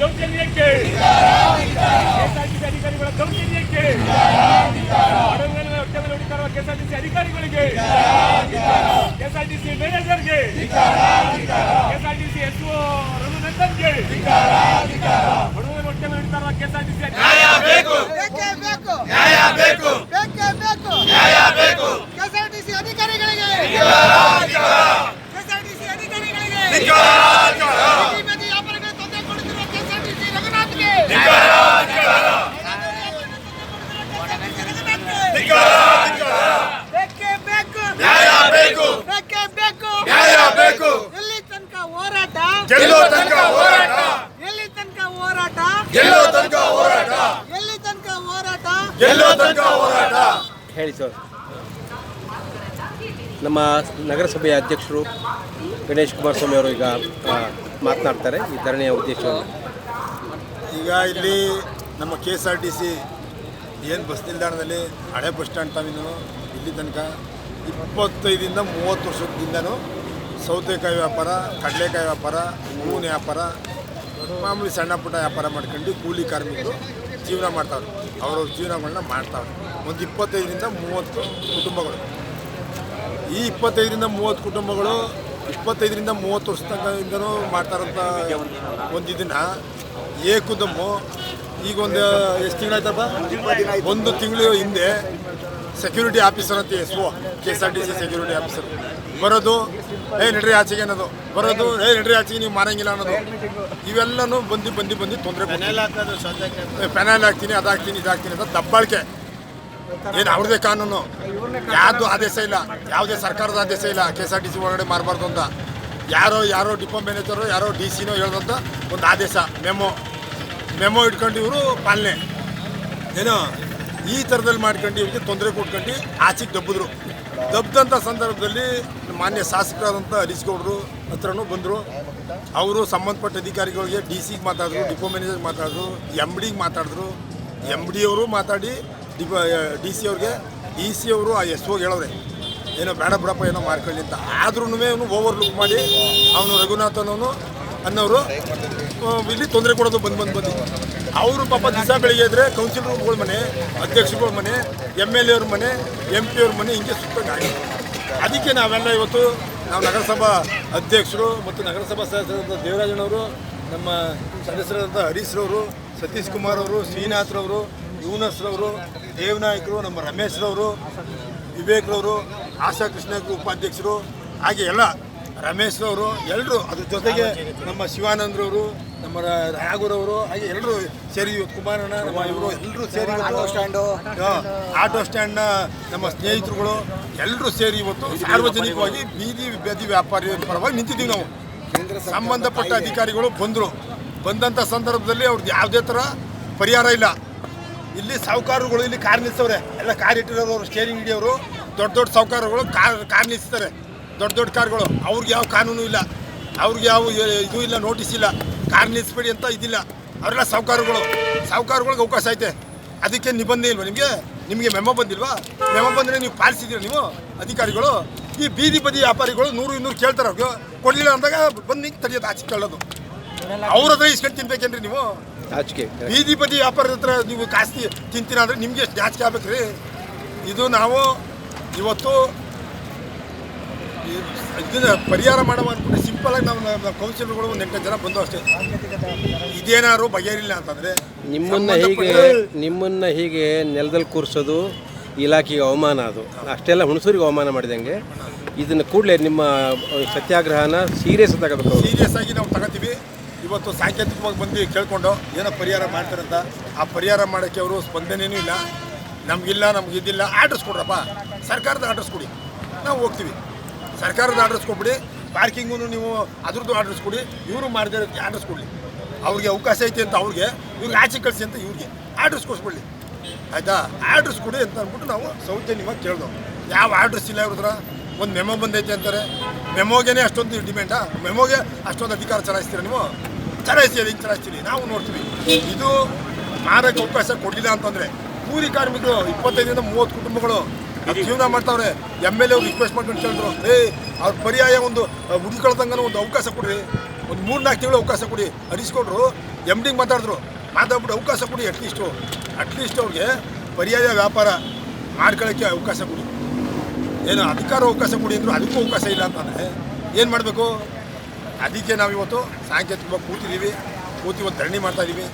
ದೌರ್ಜನ್ಯಕ್ಕೆ ಕೆಎಸ್ಆರ್ಟಿಸಿ ಅಧಿಕಾರಿಗಳ ದೌರ್ಜನ್ಯಕ್ಕೆ ಅಡಂಗನ ಹೊಟ್ಟೆ ಮೇಲೆ ಹೊಡಿತಾ ಇರುವ ಕೆಎಸ್ಆರ್ಟಿಸಿ ಅಧಿಕಾರಿಗಳಿಗೆ ಕೆಎಸ್ಆರ್ಟಿಸಿ ಮ್ಯಾನೇಜರ್ಗೆ ಕೆಎಸ್ಆರ್ಟಿಸಿ ಎಸ್ ಒ ರಘುನಂದನ್ಗೆ ಬಡವರ ಹೊಟ್ಟೆ ಮೇಲೆ ಹೊಡಿತಾ ಇರುವ ಕೆಎಸ್ಆರ್ಟಿಸಿ ಬೇಕೇ. ಬೇಕು ನ್ಯಾಯ ಬೇಕು. ಬೇಕೇ ಬೇಕು. ನ್ಯಾಯ ಬೇಕು ಕೆಎಸ್ಆರ್ಟಿಸಿ ಅಧಿಕಾರಿಗಳಿಗೆ ಕೆಎಸ್ಆರ್ಟಿಸಿ ಅಧಿಕಾರಿಗಳಿಗೆ ಬೀದಿ ಬದಿ ವ್ಯಾಪಾರಿಗಳಿಗೆ ತೊಂದರೆ ಕೊಡುತ್ತಿರುವ ಕೆಎಸ್ಆರ್ಟಿಸಿ ರಘುನಾಥ್ಗೆ ಬೇಕೇ ಬೇಕು ನ್ಯಾಯ ಬೇಕು ಬೇಕೇ ಬೇಕು ನ್ಯಾಯ ಬೇಕು ಎಲ್ಲಿ ತನಕ ಹೋರಾಟ ಗೆಲ್ಲೋ ತನಕ ಹೋರಾಟ ಎಲ್ಲಿ ತನಕ ಹೋರಾಟ ಗೆಲ್ಲೋ ತನಕ ಹೋರಾಟ. ಎಲ್ಲಿ ತನಕ ಹೋರಾಟ. ಗೆಲ್ಲೋ ತನಕ ಹೋರಾಟ. ಹೇಳಿ ಸರ್. ನಮ್ಮ ನಗರಸಭೆಯ ಅಧ್ಯಕ್ಷರು ಗಣೇಶ್ ಕುಮಾರಸ್ವಾಮಿ ಅವರು ಈಗ ಆ, ಮಾತನಾಡ್ತಾರೆ. ಈ ಧರಣಿಯ ಉದ್ದೇಶ ಈಗ ಇಲ್ಲಿ ನಮ್ಮ K S R T C ಏನು ಬಸ್ ನಿಲ್ದಾಣದಲ್ಲಿ ಹಳೆ ಬಸ್ ಸ್ಟ್ಯಾಂಡ್ ತಾವಿಂದನು ಇಲ್ಲಿ ತನಕ ಇಪ್ಪತ್ತೈದಿಂದ ಮೂವತ್ತು ವರ್ಷದಿಂದನೂ ಸೌತೆಕಾಯಿ ವ್ಯಾಪಾರ ಕಡಲೆಕಾಯಿ ವ್ಯಾಪಾರ ಹೂವಿನ ವ್ಯಾಪಾರ ಮಾಮೂಲಿ ಸಣ್ಣ ಪುಟ್ಟ ವ್ಯಾಪಾರ ಮಾಡ್ಕೊಂಡು ಕೂಲಿ ಕಾರ್ಮಿಕರು ಜೀವನ ಮಾಡ್ತಾವ್ರು. ಅವ್ರವ್ರ ಜೀವನಗಳನ್ನ ಮಾಡ್ತಾವ್ರೆ. ಒಂದು ಇಪ್ಪತ್ತೈದರಿಂದ ಮೂವತ್ತು ಕುಟುಂಬಗಳು. ಈ ಇಪ್ಪತ್ತೈದರಿಂದ ಮೂವತ್ತು ಕುಟುಂಬಗಳು ಇಪ್ಪತ್ತೈದರಿಂದ ಮೂವತ್ತು ವರ್ಷ ತನಕದಿಂದನೂ ಮಾಡ್ತಾರಂಥ ಒಂದು ಇದನ್ನು. ಏಕುದಮ್ಮು. ಈಗ ಒಂದು, ಎಷ್ಟು ತಿಂಗಳಾಯ್ತಪ್ಪ? ಒಂದು ತಿಂಗಳು ಹಿಂದೆ ಸೆಕ್ಯೂರಿಟಿ ಆಫೀಸರ್ ಅಂತ S O K S R T C security officer ಬರೋದು ಏ ನಡ್ರಿ ಆಚೆಗೆ ಅನ್ನೋದು. ಬರೋದು ಏ ನಡ್ರಿ ಆಚೆಗೆ ನೀವು ಮಾರಂಗಿಲ್ಲ ಅನ್ನೋದು. ಇವೆಲ್ಲನೂ ಬಂದು ಬಂದು ಬಂದು ತೊಂದರೆ ಪೆನಾಲ್ ಹಾಕ್ತೀನಿ ಅದಾಕ್ತೀನಿ ಇದಾಗ್ತೀನಿ ಅಂತ ದಬ್ಬಾಳಿಕೆ. ಏನು ಅವ್ರದೇ ಕಾನೂನು? ಯಾವುದು ಆದೇಶ ಇಲ್ಲ. ಯಾವುದೇ ಸರ್ಕಾರದ ಆದೇಶ ಇಲ್ಲ. K S R T C ಒಳಗಡೆ ಮಾಡಬಾರ್ದು ಅಂತ. ಯಾರೋ ಯಾರೋ ಡಿಪೋ ಮ್ಯಾನೇಜರು ಯಾರೋ ಡಿ ಸಿನೋ ಹೇಳ್ದಂತ ಒಂದು ಆದೇಶ ಮೆಮೊ. ಮೆಮೊ ಇಟ್ಕೊಂಡು ಇವರು ಪಾಲನೆ. ಏನೋ ಈ ಥರದಲ್ಲಿ ಮಾಡ್ಕೊಂಡು ಇವ್ರಿಗೆ ತೊಂದರೆ ಕೊಟ್ಕೊಂಡು ಆಚೆಗೆ ದಬ್ಬಿದ್ರು. ದಬ್ದಂಥ ಸಂದರ್ಭದಲ್ಲಿ ಮಾನ್ಯ ಶಾಸಕರಾದಂಥ ಹರೀಶ್ ಗೌಡರು ಹತ್ರನೂ ಬಂದರು. ಅವರು ಸಂಬಂಧಪಟ್ಟ ಅಧಿಕಾರಿಗಳಿಗೆ ಡಿ ಸಿಗೆ ಮಾತಾಡಿದ್ರು, ಡಿಪೋ ಮ್ಯಾನೇಜರ್ಗೆ ಮಾತಾಡಿದ್ರು ಎಂ ಡಿಗೆ ಮಾತಾಡಿದ್ರು. ಎಂ ಡಿ ಅವರು ಮಾತಾಡಿ, ಡಿಪೋ, ಡಿ ಸಿ ಅವ್ರಿಗೆ ಇ ಸಿ ಅವರು ಆ ಎಸ್ ಓಗೆ ಹೇಳವ್ರೆ ಏನೋ ಬೇಡ ಬಿಡಪ್ಪ, ಏನೋ ಮಾಡ್ಕೊಳ್ಳಿ ಅಂತ. ಆದ್ರೂ ಅವನು ಓವರ್ ಲುಕ್ ಮಾಡಿ, ಅವನು ರಘುನಾಥನವನು ಅನ್ನೋರು ಇಲ್ಲಿ ತೊಂದರೆ ಕೊಡೋದು ಬಂದು ಬಂದು ಬಂದು. ಅವರು ಪಾಪ ದಿವಸ ಬೆಳಿಗ್ಗೆ ಇದ್ರೆ ಕೌನ್ಸಿಲರ್ಗಳ ಮನೆ ಅಧ್ಯಕ್ಷರುಗಳ ಮನೆ ಎಂ ಎಲ್ ಎ ಅವ್ರ ಮನೆ ಎಂ ಪಿ ಅವ್ರ ಮನೆ ಹಿಂಗೆ ಸುತ್ತ ಗಾಡಿ ಅದಕ್ಕೆ ನಾವೆಲ್ಲ ಇವತ್ತು ನಾವು ನಗರಸಭಾ ಅಧ್ಯಕ್ಷರು ಮತ್ತು ನಗರಸಭಾ ಸದಸ್ಯರಾದ ದೇವರಾಜನವರು, ನಮ್ಮ ಸದಸ್ಯರಾದಂಥ ಹರೀಶ್ರವರು ಸತೀಶ್ ಕುಮಾರ್ ಅವರು, ಶ್ರೀನಾಥ್ರವರು, ಯುವನಸ್ರವರು, ದೇವನಾಯಕರು, ನಮ್ಮ ರಮೇಶ್ರವರು, ವಿವೇಕ್ರವರು ಆಶಾ ಕೃಷ್ಣ ಉಪಾಧ್ಯಕ್ಷರು, ಹಾಗೆ ಎಲ್ಲ ರಮೇಶ್ರವರು ಎಲ್ಲರೂ ಅದ್ರ ಜೊತೆಗೆ ನಮ್ಮ ಶಿವಾನಂದ್ರವರು ನಮ್ಮ ರ- ರಾಘುರವರು ಹಾಗೆ ಎಲ್ಲರೂ ಸೇರಿ ಕುಮಾರಣ್ಣ ನಮ್ಮ ಇವರು ಎಲ್ಲರೂ ಸೇರಿ ಆಟೋ ಸ್ಟ್ಯಾಂಡು. ಆಟೋ ಸ್ಟ್ಯಾಂಡ್ನ ನಮ್ಮ ಸ್ನೇಹಿತರುಗಳು ಎಲ್ಲರೂ ಸೇರಿ ಇವತ್ತು ಸಾರ್ವಜನಿಕವಾಗಿ ಬೀದಿ ಬದಿ ವ್ಯಾಪಾರಿ ಪರವಾಗಿ ನಿಂತಿದ್ದೀವಿ ನಾವು. ಸಂಬಂಧಪಟ್ಟ ಅಧಿಕಾರಿಗಳು ಬಂದರು. ಬಂದಂಥ ಸಂದರ್ಭದಲ್ಲಿ ಅವ್ರದ್ದು ಯಾವುದೇ ಥರ ಪರಿಹಾರ ಇಲ್ಲ. ಇಲ್ಲಿ ಸಾಹುಕಾರರುಗಳು ಇಲ್ಲಿ ಕಾರ್ ನಿಲ್ಲಿಸ್ತವ್ರೆ ಎಲ್ಲ ಕಾರ್ ಇಟ್ಟಿರೋರು ಸ್ಟೇರಿಂಗ್ ಹಿಡಿಯೋರು. ದೊಡ್ಡ ದೊಡ್ಡ ಸಾಹುಕಾರಗಳು ಕಾರ್ ಕಾರ್ ನಿಲ್ಲಿಸ್ತಾರೆ ದೊಡ್ಡ ದೊಡ್ಡ ಕಾರ್ಗಳು. ಅವ್ರಿಗೆ ಯಾವ ಕಾನೂನು ಇಲ್ಲ. ಅವ್ರಿಗೆ ಯಾವ ಇದು ಇಲ್ಲ ನೋಟಿಸ್ ಇಲ್ಲ. ಕಾರ್ ನಿಲ್ಲಿಸ್ಬೇಡಿ ಅಂತ ಇದಿಲ್ಲ. ಅವರೆಲ್ಲ ಸಾಹುಕಾರಗಳು ಸಾಹುಕಾರಗಳಿಗೆ ಅವಕಾಶ ಐತೆ. ಅದಕ್ಕೆ ನಿಬಂಧನೆ ಇಲ್ವಾ ನಿಮಗೆ? ನಿಮಗೆ ಮೆಮೊ ಬಂದಿಲ್ವಾ? ಮೆಮೊ ಬಂದರೆ ನೀವು ಪಾಲಿಸಿದ್ದೀರಾ ನೀವು ಅಧಿಕಾರಿಗಳು? ಈ ಬೀದಿ ಬದಿ ವ್ಯಾಪಾರಿಗಳು ನೂರು ಇನ್ನೂರು ಕೇಳ್ತಾರೆ ಅವ್ರಿಗೆ. ಕೊಡಲಿಲ್ಲ ಅಂದಾಗ ಬಂದು ನಿಂಗೆ ತಡೆಯೋದು ಆಚೆ ಕೇಳೋದು. ಅವ್ರ ಹತ್ರ ಇಸ್ಕೊಂಡು ತಿನ್ಬೇಕೇನ್ರಿ ನೀವು? ನಾಚಿಕೆ. ಬೀದಿ ಬದಿ ವ್ಯಾಪಾರದ ಹತ್ರ ನೀವು ಕಾಸ್ತಿ ತಿಂತೀರ ಅಂದರೆ ನಿಮಗೆ ಎಷ್ಟು ಜಾಸ್ತಿ ಆಗ್ಬೇಕ್ರಿ. ಇದು ನಾವು ಇವತ್ತು ಇದನ್ನ ಪರಿಹಾರ ಮಾಡುವ ಅಂದ್ಬಿಟ್ಟು ಸಿಂಪಲ್ ಆಗಿ ನಾವು ನಮ್ಮ ಕೌನ್ಸಿಲರ್ಗಳು ಒಂದು ಎಂಟು ಜನ ಬಂದು ಅಷ್ಟೇ. ಇದೇನಾದ್ರು ಬಗೆಹರಿಲ್ಲ ಅಂತಂದ್ರೆ ನಿಮ್ಮನ್ನ ಹೀಗೆ ನಿಮ್ಮನ್ನ ಹೀಗೆ ನೆಲದಲ್ಲಿ ಕೂರಿಸೋದು ಇಲಾಖೆಗೆ ಅವಮಾನ ಅದು. ಅಷ್ಟೆಲ್ಲ ಹುಣಸೂರಿಗೆ ಅವಮಾನ ಮಾಡಿದಂಗೆ. ಇದನ್ನು ಕೂಡಲೇ ನಿಮ್ಮ ಸತ್ಯಾಗ್ರಹನ ಸೀರಿಯಸ್ ತಗೋಬೇಕು ಸೀರಿಯಸ್ ಆಗಿ ನಾವು ತಗೋತೀವಿ. ಇವತ್ತು ಸಾಂಕೇತಿಕವಾಗಿ ಬಂದು ಕೇಳ್ಕೊಂಡು ಏನೋ ಪರಿಹಾರ ಮಾಡ್ತಾರಂತ ಆ ಪರಿಹಾರ ಮಾಡೋಕ್ಕೆ ಅವರು ಸ್ಪಂದನೆಯೂ ಇಲ್ಲ. ನಮಗಿಲ್ಲ ನಮ್ಗೆ ಇದಿಲ್ಲ. ಆರ್ಡರ್ಸ್ ಕೊಡ್ರಪ್ಪ. ಸರ್ಕಾರದ ಆರ್ಡರ್ಸ್ ಕೊಡಿ. ನಾವು ಹೋಗ್ತೀವಿ. ಸರ್ಕಾರದ ಆರ್ಡರ್ಸ್ ಕೊಡ್ಬಿಡಿ ಪಾರ್ಕಿಂಗು ನೀವು ಅದ್ರದ್ದು ಆರ್ಡರ್ಸ್ ಕೊಡಿ, ಇವರು ಮಾಡಿದ್ರೆ ಆರ್ಡರ್ಸ್ ಕೊಡಲಿ. ಅವ್ರಿಗೆ ಅವಕಾಶ ಐತೆ ಅಂತ ಅವ್ರಿಗೆ, ಇವ್ರಿಗೆ ಆಚೆ ಕಳಿಸಿ ಅಂತ ಇವ್ರಿಗೆ ಆರ್ಡರ್ಸ್ ಕೊಡಿಸ್ಬಿಡ್ಲಿ. ಆಯಿತಾ? ಆರ್ಡರ್ಸ್ ಕೊಡಿ ಅಂತ ಅಂದ್ಬಿಟ್ಟು ನಾವು ಸೌಜನ್ಯವಾಗಿ ಕೇಳ್ದೋ ಯಾವ ಆರ್ಡರ್ಸ್ ಇಲ್ಲ ಇವ್ರ ಒಂದು ಮೆಮೊ ಬಂದೈತೆ ಅಂತಾರೆ. ಮೆಮೋಗೇನೆ ಅಷ್ಟೊಂದು ಡಿಮ್ಯಾಂಡಾ ಮೆಮೋಗೆ ಅಷ್ಟೊಂದು ಅಧಿಕಾರ ಚಲಾಯಿಸ್ತೀರಾ ನೀವು? ಚಲಾಯಿಸ್ತೀರಿ, ಹಿಂಗೆ ಚಲಾಯಿಸ್ತೀರಿ? ನಾವು ನೋಡ್ತೀವಿ. ಇದು ಮಾರಕ್ಕೆ ಅವಕಾಶ ಕೊಡಲಿಲ್ಲ ಅಂತಂದರೆ, ಕೂಲಿ ಕಾರ್ಮಿಕರು ಇಪ್ಪತ್ತೈದರಿಂದ ಮೂವತ್ತು ಕುಟುಂಬಗಳು ಜೀವನ ಮಾಡ್ತಾವ್ರೆ. ಎಂ ಎಲ್ ಎ ರಿಕ್ವೆಸ್ಟ್ ಮಾಡ್ಕೊಂಡು ಕೇಳಿದ್ರು. ಏ, ಅವ್ರ ಪರ್ಯಾಯ ಒಂದು ಹುಡುಕೊಳ್ದಂಗ ಒಂದು ಅವಕಾಶ ಕೊಡ್ರಿ. ಒಂದು ಮೂರು ನಾಲ್ಕು ತಿಂಗಳು ಅವಕಾಶ ಕೊಡಿ. ಅರಿಸ್ಕೊಂಡ್ರು ಎಂ ಡಿಗೆ ಮಾತಾಡಿದ್ರು. ಮಾತಾಡ್ಬಿಟ್ಟು ಅವಕಾಶ ಕೊಡಿ ಅಟ್ಲೀಸ್ಟು ಅಟ್ಲೀಸ್ಟ್ ಅವ್ರಿಗೆ ಪರ್ಯಾಯ ವ್ಯಾಪಾರ ಮಾಡ್ಕೊಳ್ಳೋಕ್ಕೆ ಅವಕಾಶ ಕೊಡಿ. ಏನು ಅಧಿಕಾರ ಅವಕಾಶ ಕೊಡಿ ಅಂದರು ಅದಕ್ಕೂ ಅವಕಾಶ ಇಲ್ಲ ಅಂತಂದರೆ ಏನು ಮಾಡಬೇಕು? ಅದಕ್ಕೆ ನಾವಿವತ್ತು ಸಾಯಂಕಾಲ ತುಂಬ ಕೂತಿದ್ದೀವಿ ಕೂತಿ ಇವತ್ತು ಧರಣಿ ಮಾಡ್ತಾ ಇದ್ದೀವಿ